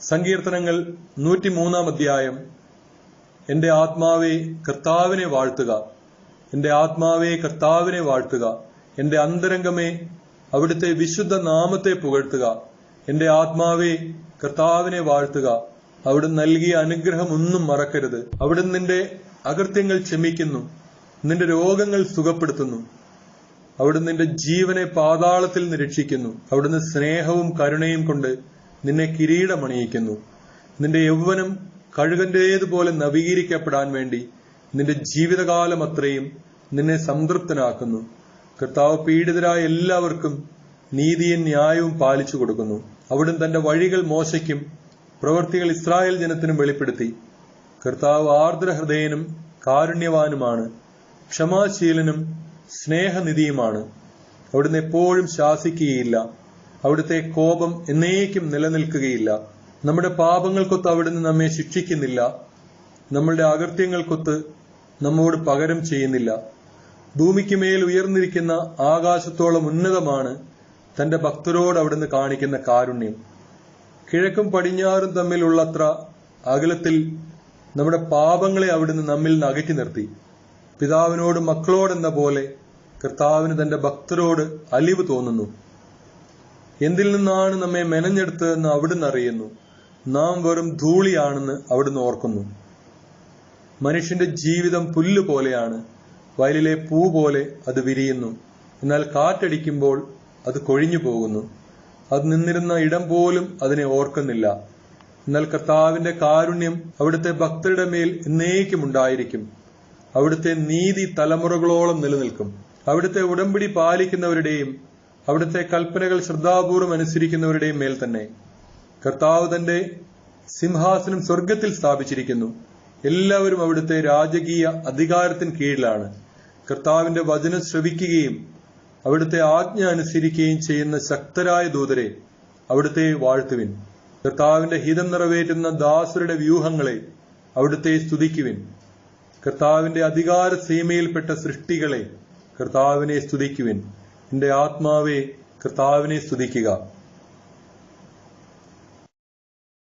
സങ്കീർത്തനങ്ങൾ നൂറ്റിമൂന്നാം അധ്യായം. എന്റെ ആത്മാവെ കർത്താവിനെ വാഴ്ത്തുക. എന്റെ ആത്മാവെ കർത്താവിനെ വാഴ്ത്തുക. എന്റെ അന്തരംഗമേ അവിടുത്തെ വിശുദ്ധ നാമത്തെ പുകഴ്ത്തുക. എന്റെ ആത്മാവെ കർത്താവിനെ വാഴ്ത്തുക. അവിടുന്ന് നൽകിയ അനുഗ്രഹം ഒന്നും മറക്കരുത്. അവിടുന്ന് നിന്റെ അകൃത്യങ്ങൾ ക്ഷമിക്കുന്നു. നിന്റെ രോഗങ്ങൾ സുഖപ്പെടുത്തുന്നു. അവിടുന്ന് നിന്റെ ജീവനെ പാതാളത്തിൽ നിന്ന് രക്ഷിക്കുന്നു. അവിടുന്ന് സ്നേഹവും കരുണയും കൊണ്ട് നിന്നെ കിരീടമണിയിക്കുന്നു. നിന്റെ യൗവനം കഴുകന്റേതുപോലെ നവീകരിക്കപ്പെടാൻ വേണ്ടി നിന്റെ ജീവിതകാലം അത്രയും നിന്നെ സംതൃപ്തനാക്കുന്നു. കർത്താവ് പീഡിതരായ എല്ലാവർക്കും നീതിയും ന്യായവും പാലിച്ചു കൊടുക്കുന്നു. അവിടുന്ന് തന്റെ വഴികൾ മോശയ്ക്കും പ്രവൃത്തികൾ ഇസ്രായേൽ ജനത്തിനും വെളിപ്പെടുത്തി. കർത്താവ് ആർദ്രഹൃദയനും കാരുണ്യവാനുമാണ്. ക്ഷമാശീലനും സ്നേഹനിധിയുമാണ്. അവിടുന്ന് എപ്പോഴും ശാസിക്കുകയില്ല. അവിടുത്തെ കോപം എന്നേക്കും നിലനിൽക്കുകയില്ല. നമ്മുടെ പാപങ്ങൾക്കൊത്ത് അവിടുന്ന് നമ്മെ ശിക്ഷിക്കുന്നില്ല. നമ്മളുടെ അകൃത്യങ്ങൾക്കൊത്ത് നമ്മോട് പകരം ചെയ്യുന്നില്ല. ഭൂമിക്ക് മേൽ ഉയർന്നിരിക്കുന്ന ആകാശത്തോളം ഉന്നതമാണ് തന്റെ ഭക്തരോട് അവിടുന്ന് കാണിക്കുന്ന കാരുണ്യം. കിഴക്കും പടിഞ്ഞാറും തമ്മിലുള്ളത്ര അകലത്തിൽ നമ്മുടെ പാപങ്ങളെ അവിടുന്ന് നമ്മിൽ നിന്ന് അകറ്റി നിർത്തി. പിതാവിനോട് മക്കളോടെന്ന പോലെ കർത്താവിന് തന്റെ ഭക്തരോട് അലിവ് തോന്നുന്നു. എന്തിൽ നിന്നാണ് നമ്മെ മെനഞ്ഞെടുത്തതെന്ന് അവിടുന്ന് അറിയുന്നു. നാം വെറും ധൂളിയാണെന്ന് അവിടുന്ന് ഓർക്കുന്നു. മനുഷ്യന്റെ ജീവിതം പുല്ല് പോലെയാണ്. വയലിലെ പൂ പോലെ അത് വിരിയുന്നു. എന്നാൽ കാറ്റടിക്കുമ്പോൾ അത് കൊഴിഞ്ഞു പോകുന്നു. അത് നിന്നിരുന്ന ഇടം പോലും അതിനെ ഓർക്കുന്നില്ല. എന്നാൽ കർത്താവിന്റെ കാരുണ്യം അവിടുത്തെ ഭക്തരുടെ മേൽ എന്നേക്കും ഉണ്ടായിരിക്കും. അവിടുത്തെ നീതി തലമുറകളോളം നിലനിൽക്കും. അവിടുത്തെ ഉടമ്പടി പാലിക്കുന്നവരുടെയും അവിടുത്തെ കൽപ്പനകൾ ശ്രദ്ധാപൂർവം അനുസരിക്കുന്നവരുടെയും മേൽ തന്നെ. കർത്താവ് തന്റെ സിംഹാസനം സ്വർഗത്തിൽ സ്ഥാപിച്ചിരിക്കുന്നു. എല്ലാവരും അവിടുത്തെ രാജകീയ അധികാരത്തിന് കീഴിലാണ്. കർത്താവിന്റെ വചനം ശ്രവിക്കുകയും അവിടുത്തെ ആജ്ഞ അനുസരിക്കുകയും ചെയ്യുന്ന ശക്തരായ ദൂതരെ അവിടുത്തെ വാഴ്ത്തുവിൻ. കർത്താവിന്റെ ഹിതം നിറവേറ്റുന്ന ദാസരുടെ വ്യൂഹങ്ങളെ അവിടുത്തെ സ്തുതിക്കുവിൻ. കർത്താവിന്റെ അധികാര സീമയിൽപ്പെട്ട സൃഷ്ടികളെ കർത്താവിനെ സ്തുതിക്കുവിൻ. എന്റെ ആത്മാവെ കർത്താവിനെ സ്തുതിക്കുക.